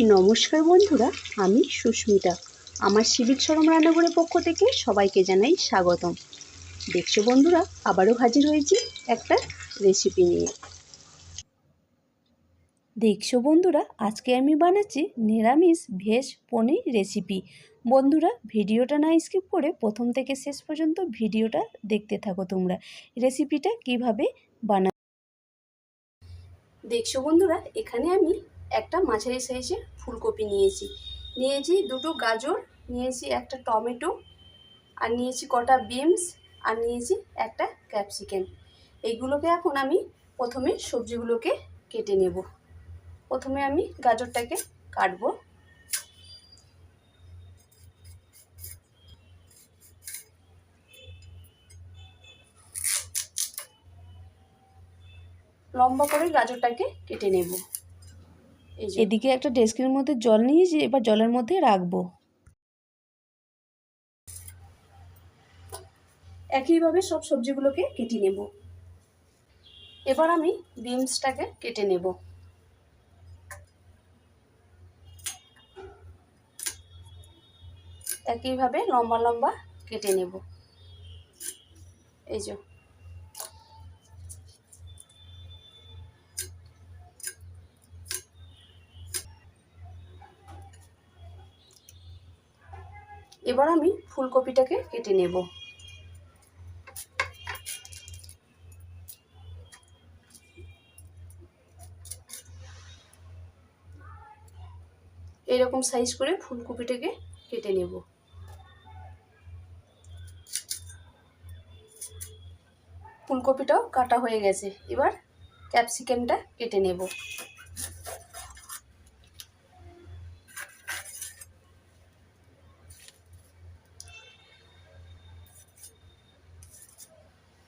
নমস্কার বন্ধুরা, আমি সুস্মিতা। আমার সিভিক সরম রান্নাঘরের পক্ষ থেকে সবাইকে জানাই স্বাগতম। দেখছ বন্ধুরা, আবারও হাজির হয়েছি একটা রেসিপি নিয়ে। দেখছ বন্ধুরা, আজকে আমি বানাচ্ছি নিরামিষ ভেজ পনির রেসিপি বন্ধুরা, ভিডিওটা না স্কিপ করে প্রথম থেকে শেষ পর্যন্ত ভিডিওটা দেখতে থাকো তোমরা। রেসিপিটা কীভাবে বানা দেখছ বন্ধুরা, এখানে আমি একটা মাঝারি সাইজের ফুলকপি নিয়েছি। নিয়েছি দুটো গাজর, নিয়েছি একটা টমেটো, আর নিয়েছি কটা বিনস, আর নিয়েছি একটা ক্যাপসিকাম। এইগুলোকে এখন আমি প্রথমে সবজিগুলোকে কেটে নেব। প্রথমে আমি গাজরটাকে কাটবো। লম্বা করে গাজরটাকে কেটে নেব। এদিকে একটা ডেস্কের মধ্যে জল নিয়েছি এবার জলের মধ্যে রাখব। একইভাবে সব সবজিগুলোকে কেটে নেব। এবার আমি বিনসটাকে কেটে নেব। একইভাবে লম্বা লম্বা কেটে নেব। এই যে। এবার আমি ফুলকপিটাকে কেটে নেব। এরকম সাইজ করে ফুলকপিটাকে কেটে নেব। ফুলকপিটাও কাটা হয়ে গেছে। এবার ক্যাপসিকামটা কেটে নেব।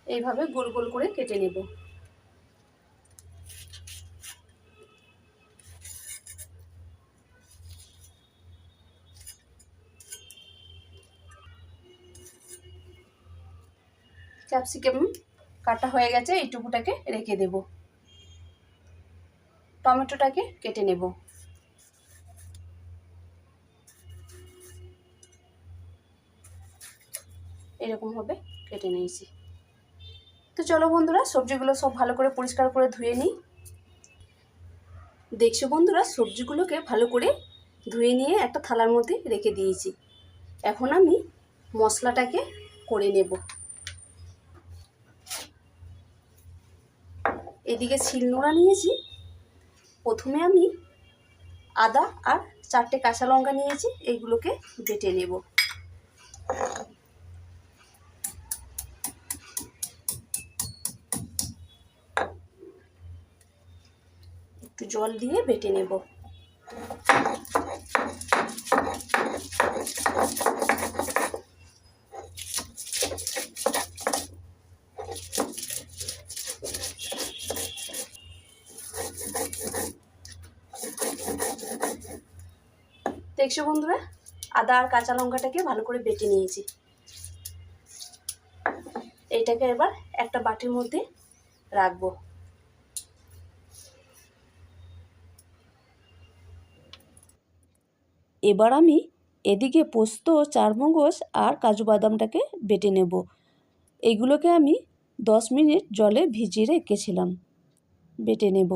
এইভাবে গোল গোল করে কেটে নেব। ক্যাপসিকাম কাটা হয়ে গেছে, এইটুকুটাকে রেখে দেব। টমেটোটাকে কেটে নেব। এরকমভাবে কেটে নিয়েছি। তো চলো বন্ধুরা, সবজিগুলো সব ভালো করে পরিষ্কার করে ধুয়ে নিই। দেখছ বন্ধুরা, সবজিগুলোকে ভালো করে ধুয়ে নিয়ে একটা থালার মধ্যে রেখে দিয়েছি। এখন আমি মশলাটাকে করে নেব। এদিকে শিলনোড়া নিয়েছি। প্রথমে আমি আদা আর চারটে কাঁচা লঙ্কা নিয়েছি, এইগুলোকে বেটে নেব। একটু জল দিয়ে বেটে নেব। দেখছ বন্ধুরা? আদা আর কাঁচা লঙ্কাটাকে ভালো করে বেটে নিয়েছি। এইটাকে এবার একটা বাটির মধ্যে রাখব। এবার আমি এদিকে পোস্ত, চারমগজ আর কাজু বাদামটাকে বেটে নেব। এগুলোকে আমি দশ মিনিট জলে ভিজিয়ে রেখেছিলাম। বেটে নেব।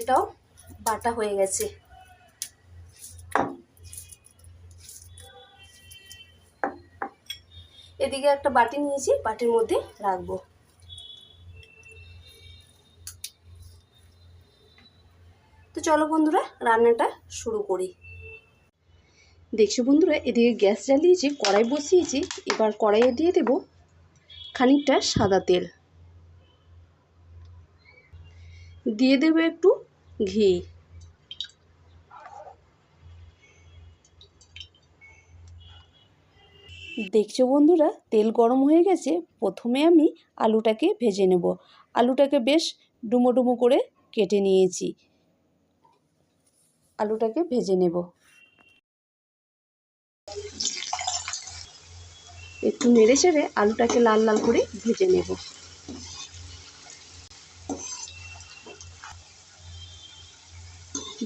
এটাও বাটা হয়ে গেছে। এদিকে একটা বাটি নিয়েছি, বাটির মধ্যে রাখব। তো চলো বন্ধুরা, রান্নাটা শুরু করি। দেখছ বন্ধুরা, এদিকে গ্যাস জ্বালিয়েছি, কড়াই বসিয়েছি, এবার কড়াইয়ে দিয়ে দেব খানিকটা সাদা তেল। দিয়ে দেবো একটু ঘি। দেখছ বন্ধুরা, তেল গরম হয়ে গেছে। প্রথমে আমি আলুটাকে ভেজে নেব। আলুটাকে বেশ ডুমো ডুমো করে কেটে নিয়েছি। আলুটাকে ভেজে নেব। একটু নেড়ে চেড়ে আলুটাকে লাল লাল করে ভেজে নেব।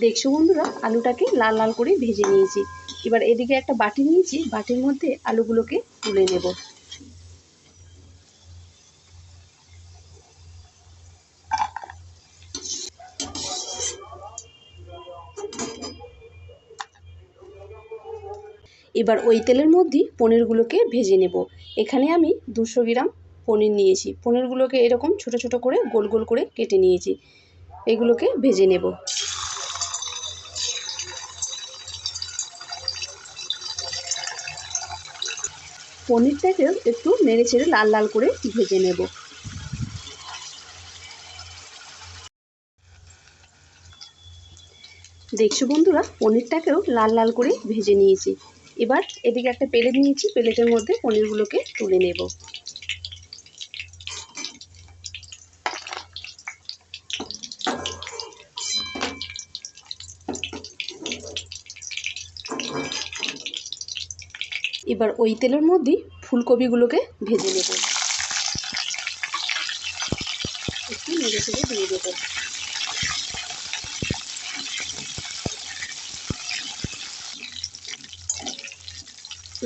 দেখছ বন্ধুরা, আলুটাকে লাল লাল করে ভেজে নিয়েছি। এবার এদিকে একটা বাটি নিয়েছি, বাটির মধ্যে আলুগুলোকে তুলে নেব। এবার ওই তেলের মধ্যেই পনিরগুলোকে ভেজে নেব। এখানে আমি দুশো গ্রাম পনির নিয়েছি। পনিরগুলোকে এরকম ছোট ছোট করে গোল গোল করে কেটে নিয়েছি। এগুলোকে ভেজে নেব। পনিরটাকেও একটু নেড়ে ছেড়ে লাল লাল করে ভেজে নেব। দেখছ বন্ধুরা, পনিরটাকেও লাল লাল করে ভেজে নিয়েছি। এবার এদিকে একটা প্লেট নিয়েছি, প্লেটের মধ্যে পনিরগুলোকে তুলে নেব। এবার ওই তেলের মধ্যেই ফুলকপিগুলোকে ভেজে নেব। একটু নেড়ে চেড়ে দিয়ে দেবো।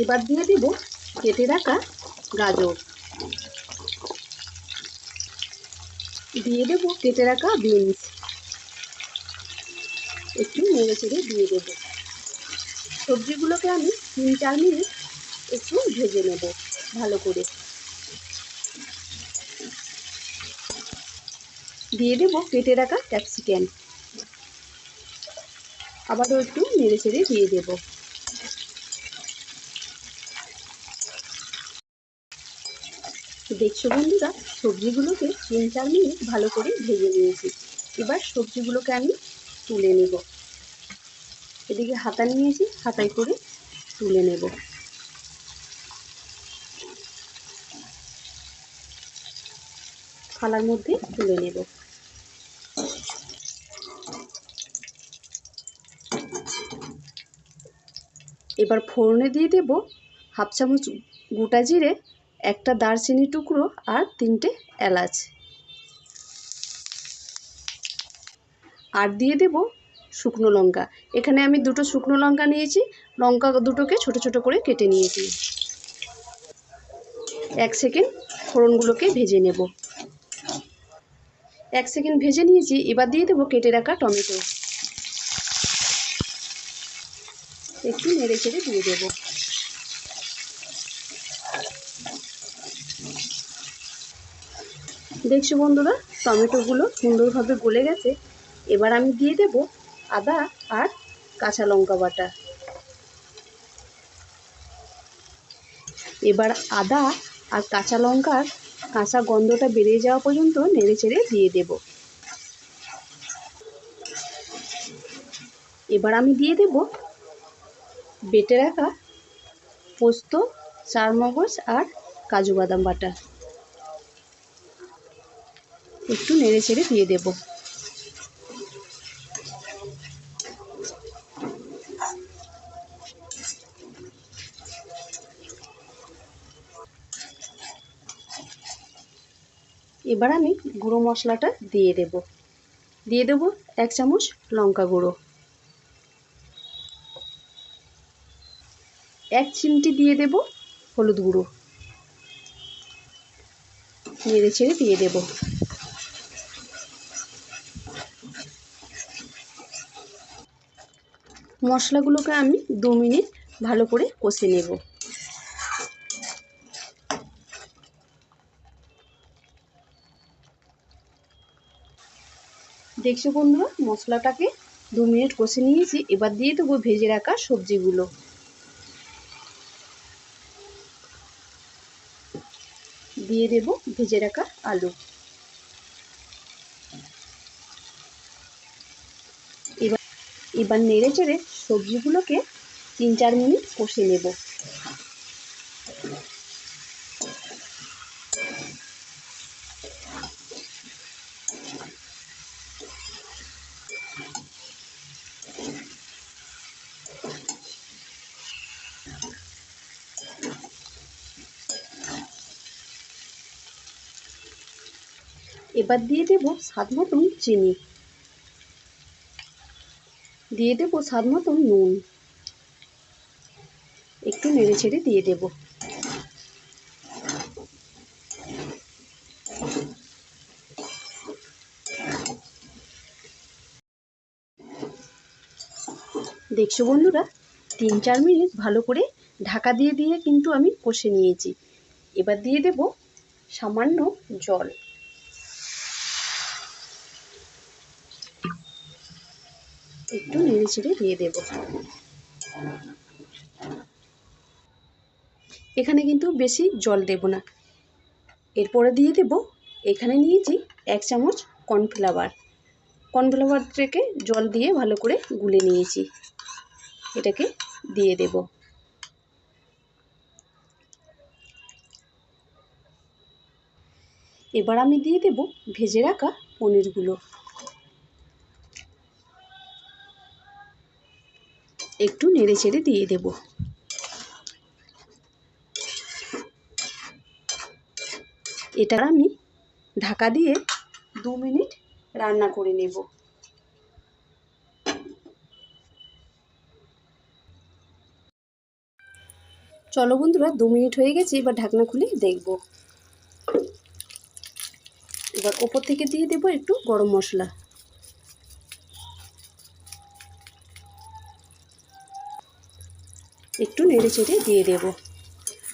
এবার দিয়ে দেব কেটে রাখা গাজর। দিয়ে দেব কেটে রাখা বিনস। একটু নেড়ে চেড়ে দিয়ে দেব। সবজিগুলোকে আমি তিন চার মিনিট একটু ভেজে নেব, ভালো করে। দিয়ে দেব কেটে রাখা ক্যাপসিকাম। আবারও একটু নেড়ে চেড়ে দিয়ে দেবো। দেখছ বন্ধুরা, সবজিগুলোকে তিন চার মিনিট ভালো করে ভেজে নিয়েছি। এবার সবজিগুলোকে আমি তুলে নেব। এদিকে হাতা নিয়েছি, হাতায় করে তুলে নেব। থালার মধ্যে তুলে নেব। এবার ফোড়নে দিয়ে দেব হাফ চামচ গোটা জিরে, একটা দারচিনি টুকরো আর তিনটে এলাচ। আর দিয়ে দেব শুকনো লঙ্কা। এখানে আমি দুটো শুকনো লঙ্কা নিয়েছি, লঙ্কা দুটোকে ছোট ছোট করে কেটে নিয়েছি। এক সেকেন্ড ফোড়নগুলোকে ভেজে নেব। এক সেকেন্ড ভেজে নিয়েছি, এবার দিয়ে দেবো কেটে রাখা টমেটো। একটু নেড়ে চেড়ে দিয়ে দেবো। দেখছ বন্ধুরা, টমেটোগুলো সুন্দরভাবে গলে গেছে। এবার আমি দিয়ে দেব আদা আর কাঁচা লঙ্কা বাটা। এবার আদা আর কাঁচা লঙ্কার কাঁচা গন্ধটা বেড়ে যাওয়া পর্যন্ত নেড়ে চেড়ে দিয়ে দেব। এবার আমি দিয়ে দেব বেটে রাখা পোস্ত, চারমগজ আর কাজু বাদাম বাটা। একটু নেড়ে চেড়ে দিয়ে দেব। এবার আমি গুঁড়ো মশলাটা দিয়ে দেব। দিয়ে দেব এক চামচ লঙ্কা গুঁড়ো। এক চিমটি দিয়ে দেব হলুদ গুঁড়ো। নেড়ে ছেড়ে দিয়ে দেব। মশলাগুলোকে আমি দু মিনিট ভালো করে কষে নেব। দেখছ বন্ধুরা, মশলাটাকে দু মিনিট কষে নিয়েছি, এবার দিয়ে দেবো ভেজে রাখা সবজিগুলো। দিয়ে দেব ভেজে রাখা আলু। এবার এবার নেড়ে চেড়ে সবজিগুলোকে তিন চার মিনিট কষে নেব। এবার দিয়ে দেব স্বাদ মতন চিনি। দিয়ে দেব স্বাদ মতন নুন। একটু নেড়ে ছেড়ে দিয়ে দেব। দেখছ বন্ধুরা, তিন চার মিনিট ভালো করে ঢাকা দিয়ে দিয়ে কিন্তু আমি কষে নিয়েছি। এবার দিয়ে দেব সামান্য জল একটু নেড়ে ছেড়ে দিয়ে দেব। এখানে কিন্তু বেশি জল দেব না। এরপরে দিয়ে দেব, এখানে নিয়েছি এক চামচ কর্নফ্লাওয়ার। কর্নফ্লাওয়ারটাকে জল দিয়ে ভালো করে গুলে নিয়েছি। এটাকে দিয়ে দেব। এবার আমি দিয়ে দেব ভেজে রাখা পনিরগুলো। একটু নেড়ে চেড়ে দিয়ে দেব। এটা আমি ঢাকা দিয়ে দু মিনিট রান্না করে নেব। চলো বন্ধুরা, দু মিনিট হয়ে গেছে, এবার ঢাকনা খুলে দেখব। এবার ওপর থেকে দিয়ে দেব একটু গরম মশলা। একটু নেড়ে চেড়ে দিয়ে দেব।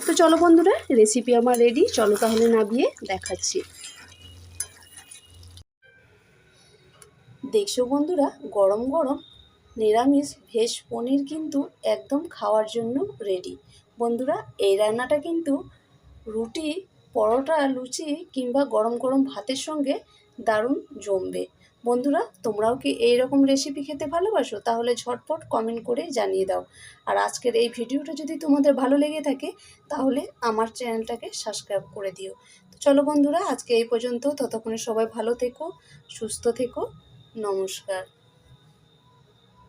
তো চলো বন্ধুরা রেসিপি আমার রেডি চলো তাহলে নামিয়ে দেখাচ্ছি। দেখছ বন্ধুরা, গরম গরম নিরামিষ ভেজ পনির কিন্তু একদম খাওয়ার জন্য রেডি বন্ধুরা, এই রান্নাটা কিন্তু রুটি, পরোটা, লুচি কিংবা গরম গরম ভাতের সঙ্গে দারুণ জমবে। বন্ধুরা, তোমরাও কি এই রকম রেসিপি খেতে ভালোবাসো? তাহলে ঝটপট কমেন্ট করে জানিয়ে দাও। আর আজকের এই ভিডিওটা যদি তোমাদের ভালো লেগে থাকে, তাহলে আমার চ্যানেলটাকে সাবস্ক্রাইব করে দিও। তো চলো বন্ধুরা, আজকে এই পর্যন্ত। ততক্ষণে সবাই ভালো থেকো, সুস্থ থেকো। নমস্কার।